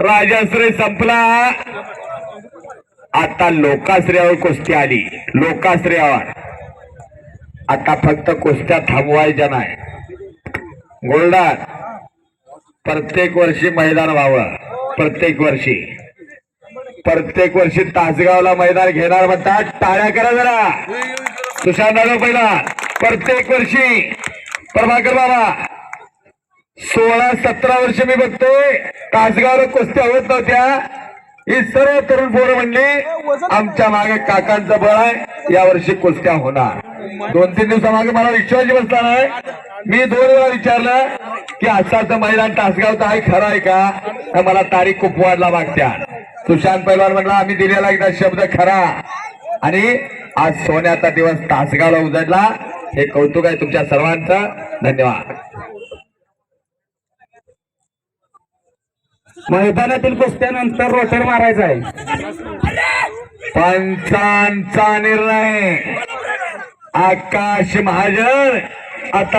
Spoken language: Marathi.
राजाश्रय संपला. आता लोकाश्रयावर कुस्ती आली. लोकाश्रयावर. आता फक्त कुस्त्या थांबवायच्या नाही. गोल्डन प्रत्येक वर्षी मैदान व्हावं प्रत्येक वर्षी. प्रत्येक वर्षी तासगावला मैदान घेणार म्हणतात. टाळ्या करा जरा. तुषार दादा पहिला. प्रत्येक वर्षी. प्रभाकर बाबा. सोळा सतरा वर्ष मी बघतोय. तासगावला कुस्त्या होत नव्हत्या. ही सर्व तरुण पोरं म्हणली आमच्या मागे काकांचं बळ आहे या वर्षी कुस्त्या होणार. दोन तीन दिवसामागे मला विश्वास बसला नाही. मी दोन वेळा विचारलं की असाचं मैदान तासगावचं आहे खरं आहे का? तर मला तारीख खूप वाढला मागत्या सुशांत पैलवान म्हणला आम्ही दिलेला एकदा शब्द खरा. आणि आज सोन्याचा दिवस तासगावला उजडला. हे कौतुक आहे तुमच्या सर्वांचं. धन्यवाद. मैदानातील कुस्त्यानंतर रोटर मारायचा आहे. पंचांचा निर्णय. आकाश महाजन आता